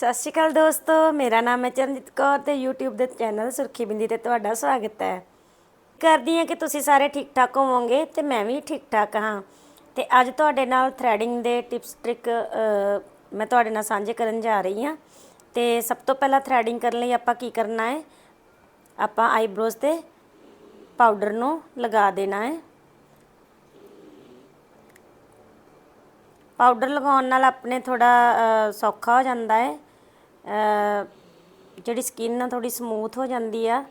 ਸਤਿ ਸ਼੍ਰੀ ਅਕਾਲ ਦੋਸਤੋ, ਮੇਰਾ ਨਾਮ ਹੈ ਚਰਨਜੀਤ ਕੌਰ ਤੇ YouTube ਦੇ ਚੈਨਲ ਸੁਰਖੀ ਬਿੰਦੀ ਤੇ ਤੁਹਾਡਾ ਸਵਾਗਤ ਹੈ। ਕਰਦੀ ਹਾਂ ਕਿ ਤੁਸੀਂ ਸਾਰੇ ਠੀਕ ਠਾਕ ਹੋਵੋਗੇ ਤੇ ਮੈਂ ਵੀ ਠੀਕ ਠਾਕ ਹਾਂ। ਤੇ ਅੱਜ ਤੁਹਾਡੇ ਨਾਲ ਥ੍ਰੈਡਿੰਗ ਦੇ ਟਿਪਸ ਟ੍ਰਿਕ ਮੈਂ ਤੁਹਾਡੇ ਨਾਲ ਸਾਂਝੇ ਕਰਨ ਜਾ ਰਹੀ ਹਾਂ। ਤੇ ਸਭ ਤੋਂ ਪਹਿਲਾਂ ਥ੍ਰੈਡਿੰਗ ਕਰਨ ਲਈ ਆਪਾਂ ਕੀ ਕਰਨਾ ਹੈ? ਆਪਾਂ ਆਈਬ੍ਰੋਜ਼ ਤੇ ਪਾਊਡਰ ਨੂੰ ਲਗਾ ਦੇਣਾ ਹੈ। ਪਾਊਡਰ ਲਗਾਉਣ ਨਾਲ ਆਪਣੇ ਥੋੜਾ ਸੌਖਾ ਹੋ ਜਾਂਦਾ ਹੈ। ਜਿਹੜੀ ਸਕਿਨ ਆ ਥੋੜੀ ਸਮੂਥ ਹੋ ਜਾਂਦੀ ਆ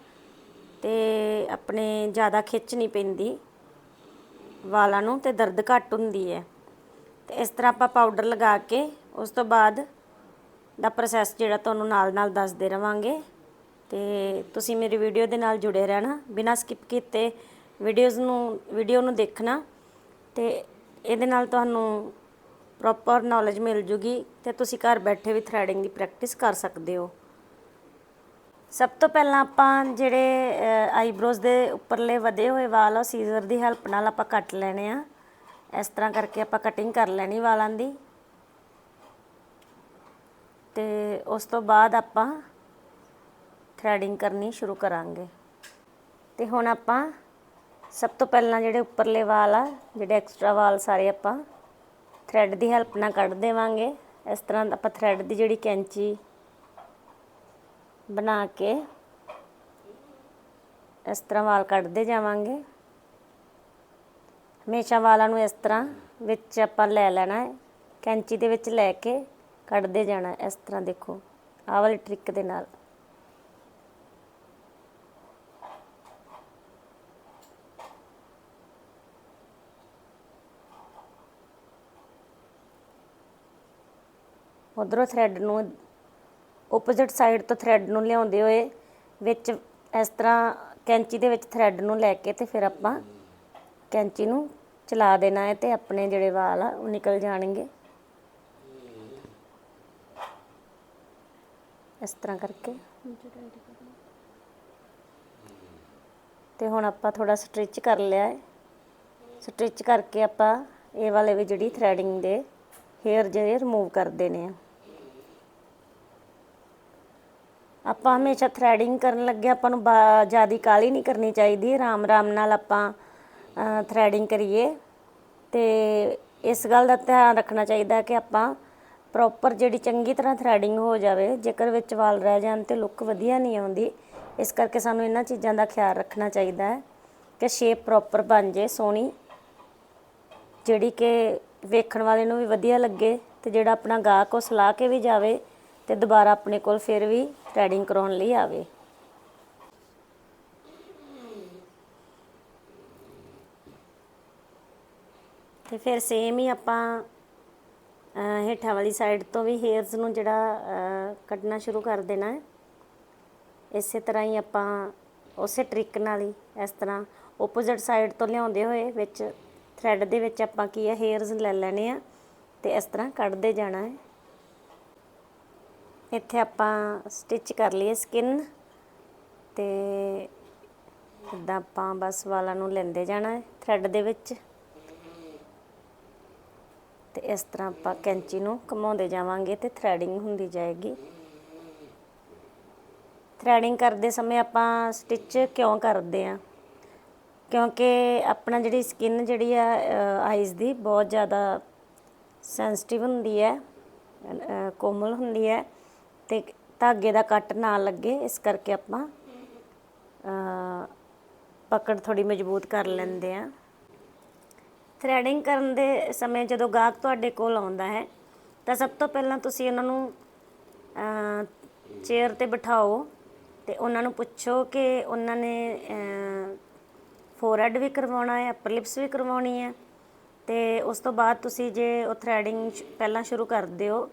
ਤੇ ਆਪਣੇ ਜ਼ਿਆਦਾ ਖਿੱਚ ਨਹੀਂ ਪੈਂਦੀ, ਵਾਲਾਂ ਨੂੰ ਤੇ ਦਰਦ ਘੱਟ ਹੁੰਦੀ ਹੈ। ਤੇ ਇਸ ਤਰ੍ਹਾਂ ਆਪਾਂ ਪਾਊਡਰ ਲਗਾ ਕੇ ਉਸ ਤੋਂ ਬਾਅਦ ਦਾ ਪ੍ਰੋਸੈਸ ਜਿਹੜਾ ਤੁਹਾਨੂੰ ਨਾਲ ਨਾਲ ਦੱਸਦੇ ਰਵਾਂਗੇ। ਤੇ ਤੁਸੀਂ ਮੇਰੀ ਵੀਡੀਓ ਦੇ ਨਾਲ ਜੁੜੇ ਰਹਿਣਾ, ਬਿਨਾਂ ਸਕਿਪ ਕੀਤੇ ਵੀਡੀਓਜ਼ ਨੂੰ ਵੀਡੀਓ ਨੂੰ ਦੇਖਣਾ ਤੇ ਇਹਦੇ ਨਾਲ ਤੁਹਾਨੂੰ ਪ੍ਰੋਪਰ ਨੌਲੇਜ ਮਿਲ ਜੂਗੀ ਤੇ ਤੁਸੀਂ ਘਰ ਬੈਠੇ ਵੀ ਥ੍ਰੈਡਿੰਗ ਦੀ ਪ੍ਰੈਕਟਿਸ ਕਰ ਸਕਦੇ ਹੋ। ਸਭ ਤੋਂ ਪਹਿਲਾਂ ਆਪਾਂ ਜਿਹੜੇ ਆਈਬ੍ਰੋਜ਼ ਦੇ ਉੱਪਰਲੇ ਵਧੇ ਹੋਏ ਵਾਲ ਆ ਸੀਜ਼ਰ ਦੀ ਹੈਲਪ ਨਾਲ ਆਪਾਂ ਕੱਟ ਲੈਣੇ ਆ। ਇਸ ਤਰ੍ਹਾਂ ਕਰਕੇ ਆਪਾਂ ਕਟਿੰਗ ਕਰ ਲੈਣੀ ਵਾਲਾਂ ਦੀ। ਤੇ ਉਸ ਤੋਂ ਬਾਅਦ ਆਪਾਂ ਥ੍ਰੈਡਿੰਗ ਕਰਨੀ ਸ਼ੁਰੂ ਕਰਾਂਗੇ। ਤੇ ਹੁਣ ਆਪਾਂ ਸਭ ਤੋਂ ਪਹਿਲਾਂ ਜਿਹੜੇ ਉੱਪਰਲੇ ਵਾਲ ਆ, ਜਿਹੜੇ ਐਕਸਟਰਾ ਵਾਲ ਸਾਰੇ ਆਪਾਂ ਥ੍ਰੈਡ ਦੀ ਹੈਲਪ ਨਾਲ ਕੱਢ ਦੇਵਾਂਗੇ। ਇਸ ਤਰ੍ਹਾਂ ਆਪਾਂ ਥ੍ਰੈਡ ਦੀ ਜਿਹੜੀ ਕੈਂਚੀ ਬਣਾ ਕੇ ਇਸ ਤਰ੍ਹਾਂ ਵਾਲ ਕੱਢਦੇ ਜਾਵਾਂਗੇ। ਹਮੇਸ਼ਾ ਵਾਲਾਂ ਨੂੰ ਇਸ ਤਰ੍ਹਾਂ ਵਿੱਚ ਆਪਾਂ ਲੈ ਲੈਣਾ ਹੈ। ਕੈਂਚੀ ਦੇ ਵਿੱਚ ਲੈ ਕੇ ਕੱਢਦੇ ਜਾਣਾ ਇਸ ਤਰ੍ਹਾਂ ਦੇਖੋ, ਆਹ ਵਾਲੀ ਟ੍ਰਿਕ ਦੇ ਨਾਲ। ਉਧਰੋਂ ਥ੍ਰੈਡ ਨੂੰ ਆਪੋਜ਼ਿਟ ਸਾਈਡ ਤੋਂ ਥ੍ਰੈਡ ਨੂੰ ਲਿਆਉਂਦੇ ਹੋਏ ਵਿੱਚ ਇਸ ਤਰ੍ਹਾਂ ਕੈਂਚੀ ਦੇ ਵਿੱਚ ਥ੍ਰੈਡ ਨੂੰ ਲੈ ਕੇ ਤੇ ਫਿਰ ਆਪਾਂ ਕੈਂਚੀ ਨੂੰ ਚਲਾ ਦੇਣਾ ਹੈ ਤੇ ਆਪਣੇ ਜਿਹੜੇ ਵਾਲ ਆ ਉਹ ਨਿਕਲ ਜਾਣਗੇ। ਇਸ ਤਰ੍ਹਾਂ ਕਰਕੇ। ਤੇ ਹੁਣ ਆਪਾਂ ਥੋੜਾ ਸਟਿਚ ਕਰ ਲਿਆ ਹੈ। ਸਟਿਚ ਕਰਕੇ ਆਪਾਂ ਇਹ ਵਾਲੇ ਵੀ ਜਿਹੜੀ ਥ੍ਰੈਡਿੰਗ ਦੇ ਹੇਅਰ ਜਿਹੜੇ ਰਿਮੂਵ ਕਰ ਦੇਣੇ ਆ। ਆਪਾਂ ਹਮੇਸ਼ਾ ਥਰੈਡਿੰਗ ਕਰਨ ਲੱਗੇ ਆਪਾਂ ਨੂੰ ਜ਼ਿਆਦਾ ਕਾਲੀ ਨਹੀਂ ਕਰਨੀ ਚਾਹੀਦੀ ਆਰਾਮ ਆਰਾਮ ਨਾਲ ਆਪਾਂ ਥਰੈਡਿੰਗ ਕਰੀਏ। ਤੇ ਇਸ ਗੱਲ ਦਾ ਧਿਆਨ ਰੱਖਣਾ ਚਾਹੀਦਾ ਕਿ ਆਪਾਂ ਪ੍ਰੋਪਰ ਜਿਹੜੀ ਚੰਗੀ ਤਰ੍ਹਾਂ ਥਰੈਡਿੰਗ ਹੋ ਜਾਵੇ, ਜੇਕਰ ਵਿੱਚ ਵਾਲ ਰਹਿ ਜਾਣ ਤੇ ਲੁੱਕ ਵਧੀਆ ਨਹੀਂ ਆਉਂਦੀ, ਇਸ ਕਰਕੇ ਸਾਨੂੰ ਇਹਨਾਂ ਚੀਜ਼ਾਂ ਦਾ ਖਿਆਲ ਰੱਖਣਾ ਚਾਹੀਦਾ ਹੈ ਕਿ ਸ਼ੇਪ ਪ੍ਰੋਪਰ ਬਣ ਜੇ, ਸੋਹਣੀ, ਜਿਹੜੀ ਕਿ ਵੇਖਣ ਵਾਲੇ ਨੂੰ ਵੀ ਵਧੀਆ ਲੱਗੇ ਤੇ ਜਿਹੜਾ ਆਪਣਾ ਗਾਹਕ ਉਹ ਸਲਾਹ ਕੇ ਵੀ ਜਾਵੇ ਤੇ ਦੁਬਾਰਾ ਆਪਣੇ ਕੋਲ ਫਿਰ ਵੀ ਥ੍ਰੈਡਿੰਗ ਕਰਾਉਣ ਲਈ ਆਵੇ। ਤੇ ਫਿਰ ਸੇਮ ਹੀ ਆਪਾਂ ਹੇਠਾਂ ਵਾਲੀ ਸਾਈਡ ਤੋਂ ਵੀ ਹੇਅਰਸ ਨੂੰ ਜਿਹੜਾ ਕੱਢਣਾ ਸ਼ੁਰੂ ਕਰ ਦੇਣਾ ਹੈ। ਇਸੇ ਤਰ੍ਹਾਂ ਹੀ ਆਪਾਂ ਉਸੇ ਟ੍ਰਿਕ ਨਾਲ ਹੀ ਇਸ ਤਰ੍ਹਾਂ ਆਪੋਜ਼ਿਟ ਸਾਈਡ ਤੋਂ ਲਿਆਉਂਦੇ ਹੋਏ ਵਿੱਚ ਥ੍ਰੈਡ ਦੇ ਵਿੱਚ ਆਪਾਂ ਕੀ ਹੈ ਹੇਅਰਸ ਲੈ ਲੈਣੇ ਆ ਤੇ ਇਸ ਤਰ੍ਹਾਂ ਕੱਢਦੇ ਜਾਣਾ ਹੈ। ਇੱਥੇ ਆਪਾਂ ਸਟਿਚ ਕਰ ਲਈਏ ਸਕਿਨ ਤੇ ਇਦਾਂ ਆਪਾਂ ਬਸ ਵਾਲਾਂ ਨੂੰ ਲੈਂਦੇ ਜਾਣਾ ਹੈ ਥ੍ਰੈਡ ਦੇ ਵਿੱਚ। ਤੇ ਇਸ ਤਰ੍ਹਾਂ ਆਪਾਂ ਕੈਂਚੀ ਨੂੰ ਘੁਮਾਉਂਦੇ ਜਾਵਾਂਗੇ ਤੇ ਥ੍ਰੈਡਿੰਗ ਹੁੰਦੀ ਜਾਏਗੀ। ਥ੍ਰੈਡਿੰਗ ਕਰਦੇ ਸਮੇਂ ਆਪਾਂ ਸਟਿਚ ਕਿਉਂ ਕਰਦੇ ਆ ਕਿਉਂਕਿ ਆਪਣਾ ਜਿਹੜੀ ਸਕਿਨ ਜਿਹੜੀ ਆ ਆਈਜ਼ ਦੀ ਬਹੁਤ ਜ਼ਿਆਦਾ ਸੈਂਸਿਟਿਵ ਹੁੰਦੀ ਹੈ ਕੋਮਲ ਹੁੰਦੀ ਹੈ। ਤੇ ਧਾਗੇ ਦਾ ਕੱਟ ਨਾ ਲੱਗੇ, ਇਸ ਕਰਕੇ ਆਪਾਂ ਪਕੜ ਥੋੜੀ ਮਜ਼ਬੂਤ ਕਰ ਲੈਂਦੇ ਆ ਥ੍ਰੈਡਿੰਗ ਕਰਨ ਦੇ ਸਮੇਂ ਜਦੋਂ ਗਾਹਕ ਤੁਹਾਡੇ ਕੋਲ ਆਉਂਦਾ ਹੈ, ਤਾਂ ਸਭ ਤੋਂ ਪਹਿਲਾਂ ਤੁਸੀਂ ਉਹਨਾਂ ਨੂੰ ਚੇਅਰ ਤੇ ਬਿਠਾਓ ਤੇ ਉਹਨਾਂ ਨੂੰ ਪੁੱਛੋ ਕਿ ਉਹਨਾਂ ਨੇ ਫੋਰਹੈਡ ਵੀ ਕਰਵਾਉਣਾ ਹੈ ਅਪਰ ਲਿਪਸ ਵੀ ਕਰਵਾਉਣੀ ਹੈ ਤੇ ਉਸ ਤੋਂ ਬਾਅਦ ਤੁਸੀਂ ਜੇ ਉਹ ਥ੍ਰੈਡਿੰਗ ਪਹਿਲਾਂ ਸ਼ੁਰੂ ਕਰਦੇ ਹੋ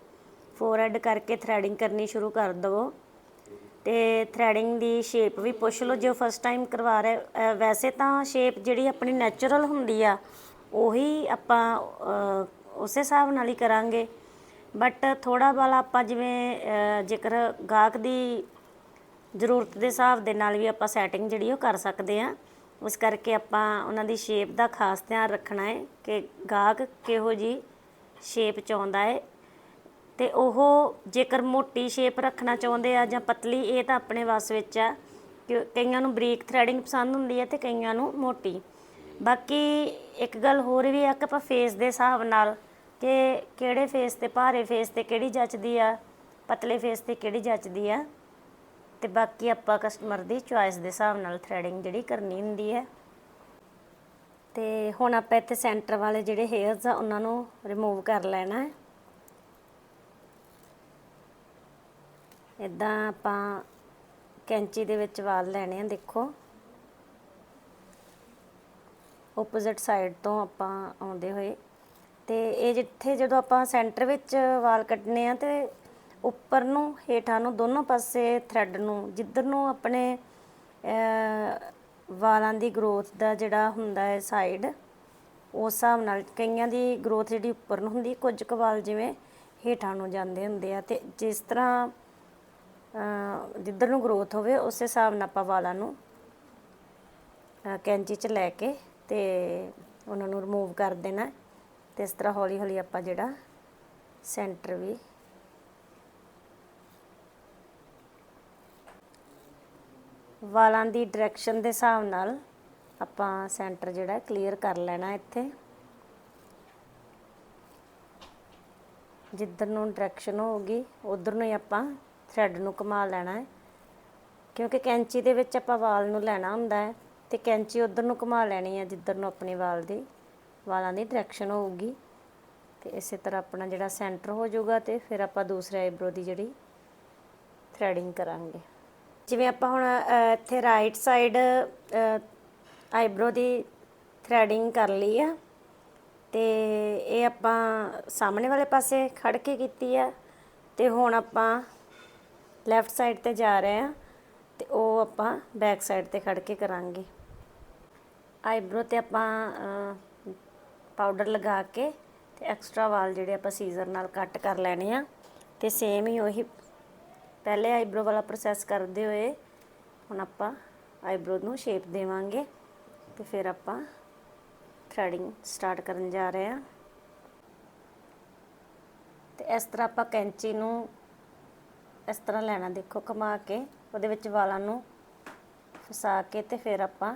ਫੋਰਹੈਡ ਕਰਕੇ ਥ੍ਰੈਡਿੰਗ ਕਰਨੀ ਸ਼ੁਰੂ ਕਰ ਦਵੋ। ਤੇ ਥ੍ਰੈਡਿੰਗ ਦੀ ਸ਼ੇਪ ਵੀ ਪੁੱਛ ਲਓ, ਜੋ ਫਸਟ ਟਾਈਮ ਕਰਵਾ ਰਹੇ ਵੈਸੇ ਤਾਂ ਸ਼ੇਪ ਜਿਹੜੀ ਆਪਣੀ ਨੈਚੁਰਲ ਹੁੰਦੀ ਆ, ਉਹੀ ਆਪਾਂ ਉਸੇ ਹਿਸਾਬ ਨਾਲ ਹੀ ਕਰਾਂਗੇ। ਬਟ ਥੋੜਾ ਬਾਲਾ ਆਪਾਂ ਜਿਵੇਂ ਜੇਕਰ ਗਾਹਕ ਦੀ ਜ਼ਰੂਰਤ ਦੇ ਹਿਸਾਬ ਦੇ ਨਾਲ ਵੀ ਆਪਾਂ ਸੈਟਿੰਗ ਜਿਹੜੀ ਉਹ ਕਰ ਸਕਦੇ ਆ, ਉਸ ਕਰਕੇ ਆਪਾਂ ਉਹਨਾਂ ਦੀ ਸ਼ੇਪ ਦਾ ਖਾਸ ਧਿਆਨ ਰੱਖਣਾ ਹੈ ਕਿ ਗਾਹਕ ਕਿਹੋ ਜੀ ਸ਼ੇਪ ਚਾਹੁੰਦਾ ਹੈ। ਤੇ ਉਹ ਜੇਕਰ ਮੋਟੀ ਸ਼ੇਪ ਰੱਖਣਾ ਚਾਹੁੰਦੇ ਆ ਜਾਂ ਪਤਲੀ, ਇਹ ਤਾਂ ਆਪਣੇ ਵੱਸ ਵਿੱਚ ਆ, ਕਿ ਕਈਆਂ ਨੂੰ ਬਰੀਕ ਥ੍ਰੈਡਿੰਗ ਪਸੰਦ ਹੁੰਦੀ ਹੈ ਤੇ ਕਈਆਂ ਨੂੰ ਮੋਟੀ। ਬਾਕੀ ਇੱਕ ਗੱਲ ਹੋਰ ਵੀ ਆ, ਕਿ ਆਪਾਂ ਫੇਸ ਦੇ ਹਿਸਾਬ ਨਾਲ ਕਿ ਕਿਹੜੇ ਫੇਸ ਤੇ ਭਾਰੇ ਫੇਸ ਤੇ ਕਿਹੜੀ ਜੱਚਦੀ ਆ, ਪਤਲੇ ਫੇਸ ਤੇ ਕਿਹੜੀ ਜੱਚਦੀ ਆ, ਤੇ ਬਾਕੀ ਆਪਾਂ ਕਸਟਮਰ ਦੀ ਚੁਆਇਸ ਦੇ ਹਿਸਾਬ ਨਾਲ ਥ੍ਰੈਡਿੰਗ ਜਿਹੜੀ ਕਰਨੀ ਹੁੰਦੀ ਹੈ ਤੇ ਹੁਣ ਆਪਾਂ ਇੱਥੇ ਸੈਂਟਰ ਵਾਲੇ ਜਿਹੜੇ ਹੇਅਰਸ ਆ, ਉਹਨਾਂ ਨੂੰ ਰਿਮੂਵ ਕਰ ਲੈਣਾ ਹੈ। ਇੱਦਾਂ ਆਪਾਂ ਕੈਂਚੀ ਦੇ ਵਿੱਚ ਵਾਲ ਲੈਣੇ ਆ, ਦੇਖੋ। ਆਪੋਜ਼ਿਟ ਸਾਈਡ ਤੋਂ ਆਪਾਂ ਆਉਂਦੇ ਹੋਏ। ਤੇ ਇਹ ਜਿੱਥੇ ਜਦੋਂ ਆਪਾਂ ਸੈਂਟਰ ਵਿੱਚ ਵਾਲ ਕੱਟਨੇ ਆ ਤੇ ਉੱਪਰ ਨੂੰ, ਹੇਠਾਂ ਨੂੰ, ਦੋਨੋਂ ਪਾਸੇ ਥ੍ਰੈਡ ਨੂੰ, ਜਿੱਧਰ ਨੂੰ ਆਪਣੇ ਵਾਲਾਂ ਦੀ ਗਰੋਥ ਦਾ ਜਿਹੜਾ ਹੁੰਦਾ ਹੈ ਸਾਈਡ ਉਸ ਹਿਸਾਬ ਨਾਲ ਕਈਆਂ ਦੀ ਗਰੋਥ ਜਿਹੜੀ ਉੱਪਰ ਨੂੰ ਹੁੰਦੀ ਕੁਝ ਕੁ ਵਾਲ ਜਿਵੇਂ ਹੇਠਾਂ ਨੂੰ ਜਾਂਦੇ ਹੁੰਦੇ ਆ। ਤੇ ਜਿਸ ਤਰ੍ਹਾਂ ਜਿੱਧਰ ਨੂੰ ਗਰੋਥ ਹੋਵੇ, ਉਸੇ ਹਿਸਾਬ ਨਾਲ ਆਪਾਂ ਵਾਲਾਂ ਨੂੰ ਕੈਂਚੀ 'ਚ ਲੈ ਕੇ ਤੇ ਉਹਨਾਂ ਨੂੰ ਰਿਮੂਵ ਕਰ ਦੇਣਾ ਤੇ ਇਸ ਤਰ੍ਹਾਂ ਹੌਲੀ ਹੌਲੀ ਆਪਾਂ ਜਿਹੜਾ ਸੈਂਟਰ ਵੀ ਵਾਲਾਂ ਦੀ ਡਾਇਰੈਕਸ਼ਨ ਦੇ ਹਿਸਾਬ ਨਾਲ ਆਪਾਂ ਸੈਂਟਰ ਜਿਹੜਾ ਕਲੀਅਰ ਕਰ ਲੈਣਾ ਇੱਥੇ। ਜਿੱਧਰ ਨੂੰ ਡਾਇਰੈਕਸ਼ਨ ਹੋਊਗੀ, ਉਧਰ ਨੂੰ ਹੀ ਆਪਾਂ ਥਰੈਡ ਨੂੰ ਘੁਮਾ ਲੈਣਾ ਹੈ। ਕਿਉਂਕਿ ਕੈਂਚੀ ਦੇ ਵਿੱਚ ਆਪਾਂ ਵਾਲ ਨੂੰ ਲੈਣਾ ਹੁੰਦਾ ਹੈ ਤੇ ਕੈਂਚੀ ਉਧਰ ਨੂੰ ਘੁਮਾ ਲੈਣੀ ਹੈ, ਜਿੱਧਰ ਨੂੰ ਆਪਣੇ ਵਾਲ ਦੀ, ਵਾਲਾਂ ਦੀ ਡਾਇਰੈਕਸ਼ਨ ਹੋਊਗੀ। ਤੇ ਇਸੇ ਤਰ੍ਹਾਂ ਆਪਣਾ ਜਿਹੜਾ ਸੈਂਟਰ ਹੋ ਜਾਊਗਾ ਤੇ ਫਿਰ ਆਪਾਂ ਦੂਸਰੇ ਆਈਬ੍ਰੋ ਦੀ ਜਿਹੜੀ ਥਰੈਡਿੰਗ ਕਰਾਂਗੇ। ਜਿਵੇਂ ਆਪਾਂ ਹੁਣ ਇੱਥੇ ਰਾਈਟ ਸਾਈਡ ਆਈਬ੍ਰੋ ਦੀ ਥਰੈਡਿੰਗ ਕਰ ਲਈ ਆ। ਤੇ ਇਹ ਆਪਾਂ ਸਾਹਮਣੇ ਵਾਲੇ ਪਾਸੇ ਖੜ ਕੇ ਕੀਤੀ ਆ। ਤੇ ਹੁਣ ਆਪਾਂ ਲੈਫਟ ਸਾਈਡ ਤੇ ਜਾ ਰਹੇ ਆ ਤੇ ਉਹ ਆਪਾਂ ਬੈਕ ਸਾਈਡ ਤੇ ਖੜ ਕੇ ਕਰਾਂਗੇ। ਆਈਬ੍ਰੋ ਤੇ ਆਪਾਂ ਪਾਊਡਰ ਲਗਾ ਕੇ ਤੇ ਐਕਸਟਰਾ ਵਾਲ ਜਿਹੜੇ ਆਪਾਂ ਸੀਜ਼ਰ ਨਾਲ ਕੱਟ ਕਰ ਲੈਣੇ ਆ ਤੇ ਸੇਮ ਹੀ ਉਹੀ ਪਹਿਲੇ ਆਈਬ੍ਰੋ ਵਾਲਾ ਪ੍ਰੋਸੈਸ ਕਰਦੇ ਹੋਏ ਹੁਣ ਆਪਾਂ ਆਈਬ੍ਰੋ ਨੂੰ ਸ਼ੇਪ ਦੇਵਾਂਗੇ ਤੇ ਫਿਰ ਆਪਾਂ ਥ੍ਰੈਡਿੰਗ ਸਟਾਰਟ ਕਰਨ ਜਾ ਰਹੇ ਆ ਤੇ ਇਸ ਤਰ੍ਹਾਂ ਆਪਾਂ ਕੈਂਚੀ ਨੂੰ ਇਸ ਤਰ੍ਹਾਂ ਲੈਣਾ ਦੇਖੋ, ਘੁਮਾ ਕੇ ਉਹਦੇ ਵਿੱਚ ਵਾਲਾਂ ਨੂੰ ਫਸਾ ਕੇ ਤੇ ਫਿਰ ਆਪਾਂ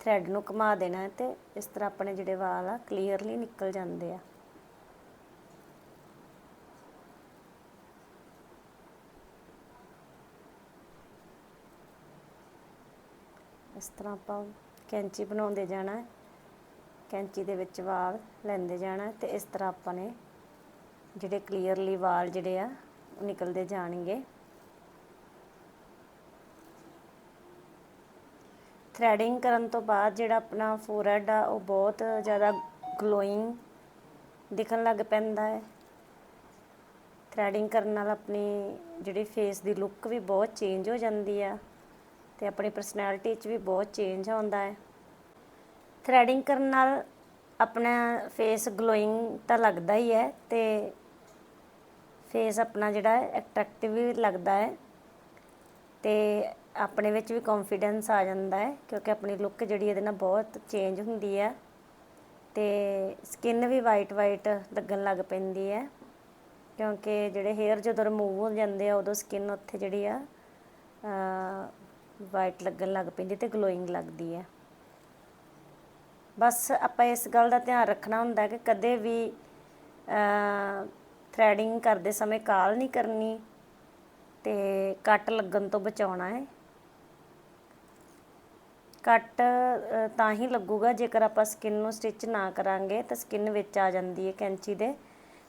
ਥ੍ਰੈਡ ਨੂੰ ਘੁਮਾ ਦੇਣਾ ਹੈ ਤੇ ਇਸ ਤਰ੍ਹਾਂ ਆਪਣੇ ਜਿਹੜੇ ਵਾਲ ਆ ਕਲੀਅਰਲੀ ਨਿਕਲ ਜਾਂਦੇ ਆ। ਇਸ ਤਰ੍ਹਾਂ ਆਪਾਂ ਕੈਂਚੀ ਬਣਾਉਂਦੇ ਜਾਣਾ ਹੈ ਕੈਂਚੀ ਦੇ ਵਿੱਚ ਵਾਲ ਲੈਂਦੇ ਜਾਣਾ ਹੈ ਤੇ ਇਸ ਤਰ੍ਹਾਂ ਆਪਾਂ ਨੇ ਜਿਹੜੇ ਕਲੀਅਰਲੀ ਵਾਲ ਜਿਹੜੇ ਆ ਨਿਕਲਦੇ ਜਾਣਗੇ। ਥ੍ਰੈਡਿੰਗ ਕਰਨ ਤੋਂ ਬਾਅਦ ਜਿਹੜਾ ਆਪਣਾ ਫੋਰਹੈਡ ਆ, ਉਹ ਬਹੁਤ ਜ਼ਿਆਦਾ ਗਲੋਇੰਗ ਦਿਖਣ ਲੱਗ ਪੈਂਦਾ ਹੈ। ਥ੍ਰੈਡਿੰਗ ਕਰਨ ਨਾਲ ਆਪਣੀ ਜਿਹੜੀ ਫੇਸ ਦੀ ਲੁੱਕ ਵੀ ਬਹੁਤ ਚੇਂਜ ਹੋ ਜਾਂਦੀ ਆ ਤੇ ਆਪਣੀ ਪਰਸਨੈਲਿਟੀ 'ਚ ਵੀ ਬਹੁਤ ਚੇਂਜ ਆਉਂਦਾ ਹੈ। ਥ੍ਰੈਡਿੰਗ ਕਰਨ ਨਾਲ ਆਪਣਾ ਫੇਸ ਗਲੋਇੰਗ ਤਾਂ ਲੱਗਦਾ ਹੀ ਹੈ ਤੇ ਫੇਸ ਆਪਣਾ ਜਿਹੜਾ ਹੈ ਅਟਰੈਕਟਿਵ ਵੀ ਲੱਗਦਾ ਹੈ ਤੇ ਆਪਣੇ ਵਿੱਚ ਵੀ ਕੌਨਫੀਡੈਂਸ ਆ ਜਾਂਦਾ ਹੈ ਕਿਉਂਕਿ ਆਪਣੀ ਲੁੱਕ ਜਿਹੜੀ ਇਹਦੇ ਨਾਲ ਬਹੁਤ ਚੇਂਜ ਹੁੰਦੀ ਹੈ ਤੇ ਸਕਿਨ ਵੀ ਵਾਈਟ ਵਾਈਟ ਲੱਗਣ ਲੱਗ ਪੈਂਦੀ ਹੈ ਕਿਉਂਕਿ ਜਿਹੜੇ ਹੇਅਰ ਜਦੋਂ ਰਿਮੂਵ ਹੋ ਜਾਂਦੇ ਆ ਉਦੋਂ ਸਕਿਨ ਉੱਥੇ ਜਿਹੜੀ ਆ ਵਾਈਟ ਲੱਗਣ ਲੱਗ ਪੈਂਦੀ ਤੇ ਗਲੋਇੰਗ ਲੱਗਦੀ ਹੈ। ਬਸ ਆਪਾਂ ਇਸ ਗੱਲ ਦਾ ਧਿਆਨ ਰੱਖਣਾ ਹੁੰਦਾ ਕਿ ਕਦੇ ਵੀ ਥਰੈਡਿੰਗ ਕਰਦੇ ਸਮੇਂ ਕਾਲ ਨਹੀਂ ਕਰਨੀ ਤੇ ਕੱਟ ਲੱਗਣ ਤੋਂ ਬਚਾਉਣਾ ਹੈ। ਕੱਟ ਤਾਂ ਹੀ ਲੱਗੂਗਾ ਜੇਕਰ ਆਪਾਂ ਸਕਿਨ ਨੂੰ ਸਟਿਚ ਨਾ ਕਰਾਂਗੇ ਤਾਂ ਸਕਿਨ ਵਿੱਚ ਆ ਜਾਂਦੀ ਹੈ ਕੈਂਚੀ ਦੇ।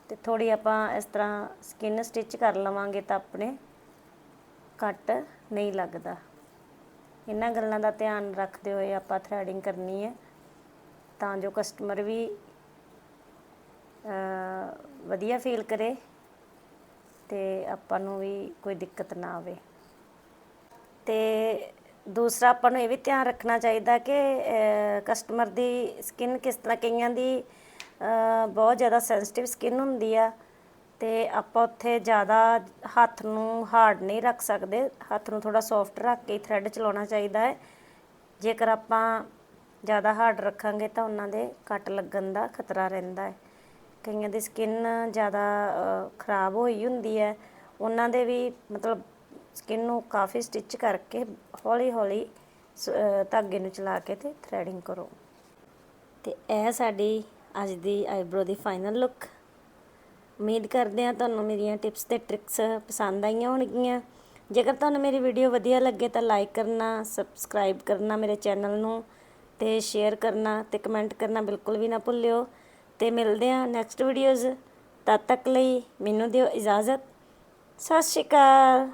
ਤੇ ਥੋੜੀ ਆਪਾਂ ਇਸ ਤਰ੍ਹਾਂ ਸਕਿਨ ਸਟਿਚ ਕਰ ਲਵਾਂਗੇ ਤਾਂ ਆਪਣੇ ਕੱਟ ਨਹੀਂ ਲੱਗਦਾ। ਇਹਨਾਂ ਗੱਲਾਂ ਦਾ ਧਿਆਨ ਰੱਖਦੇ ਹੋਏ ਆਪਾਂ ਥਰੈਡਿੰਗ ਕਰਨੀ ਹੈ ਤਾਂ ਜੋ ਕਸਟਮਰ ਵੀ ਵਧੀਆ ਫੀਲ ਕਰੇ ਤੇ ਆਪਾਂ ਨੂੰ ਵੀ ਕੋਈ ਦਿੱਕਤ ਨਾ ਆਵੇ। ਤੇ ਦੂਸਰਾ ਆਪਾਂ ਨੂੰ ਇਹ ਵੀ ਧਿਆਨ ਰੱਖਣਾ ਚਾਹੀਦਾ ਕਿ ਕਸਟਮਰ ਦੀ ਸਕਿਨ ਕਿਸ ਤਰ੍ਹਾਂ ਕਈਆਂ ਦੀ ਬਹੁਤ ਜ਼ਿਆਦਾ ਸੈਂਸਿਟਿਵ ਸਕਿਨ ਹੁੰਦੀ ਆ ਤੇ ਆਪਾਂ ਉੱਥੇ ਜ਼ਿਆਦਾ ਹੱਥ ਨੂੰ ਹਾਰਡ ਨਹੀਂ ਰੱਖ ਸਕਦੇ, ਹੱਥ ਨੂੰ ਥੋੜਾ ਸੌਫਟ ਰੱਖ ਕੇ ਥ੍ਰੈਡ ਚਲਾਉਣਾ ਚਾਹੀਦਾ ਹੈ। ਜੇਕਰ ਆਪਾਂ ਜ਼ਿਆਦਾ ਹਾਰਡ ਰੱਖਾਂਗੇ ਤਾਂ ਉਹਨਾਂ ਦੇ ਕੱਟ ਲੱਗਣ ਦਾ ਖਤਰਾ ਰਹਿੰਦਾ ਹੈ। ਕਈਆਂ ਦੀ ਸਕਿਨ ਜ਼ਿਆਦਾ ਖਰਾਬ ਹੋਈ ਹੁੰਦੀ ਹੈ। ਉਹਨਾਂ ਦੇ ਵੀ ਮਤਲਬ ਸਕਿਨ ਨੂੰ ਕਾਫੀ ਸਟਿਚ ਕਰਕੇ ਹੌਲੀ ਹੌਲੀ ਸ- ਧਾਗੇ ਨੂੰ ਚਲਾ ਕੇ ਤੇ ਥਰੈਡਿੰਗ ਕਰੋ। ਤੇ ਇਹ ਸਾਡੀ ਅੱਜ ਦੀ ਆਈਬ੍ਰੋ ਦੀ ਫਾਈਨਲ ਲੁੱਕ ਉਮੀਦ ਕਰਦੇ ਹਾਂ ਤੁਹਾਨੂੰ ਮੇਰੀਆਂ ਟਿਪਸ ਤੇ ਟ੍ਰਿਕਸ ਪਸੰਦ ਆਈਆਂ ਹੋਣਗੀਆਂ। ਜੇਕਰ ਤੁਹਾਨੂੰ ਮੇਰੀ ਵੀਡੀਓ ਵਧੀਆ ਲੱਗੇ ਤਾਂ ਲਾਈਕ ਕਰਨਾ ਸਬਸਕ੍ਰਾਈਬ ਕਰਨਾ ਮੇਰੇ ਚੈਨਲ ਨੂੰ ਤੇ ਸ਼ੇਅਰ ਕਰਨਾ ਤੇ ਕਮੈਂਟ ਕਰਨਾ ਬਿਲਕੁਲ ਵੀ ਨਾ ਭੁੱਲਿਓ। ਤੇ ਮਿਲਦੇ ਹਾਂ ਨੈਕਸਟ ਵੀਡੀਓਜ਼ ਤਦ ਤੱਕ ਲਈ ਮੈਨੂੰ ਦਿਓ ਇਜਾਜ਼ਤ। ਸਤਿ ਸ਼੍ਰੀ ਅਕਾਲ।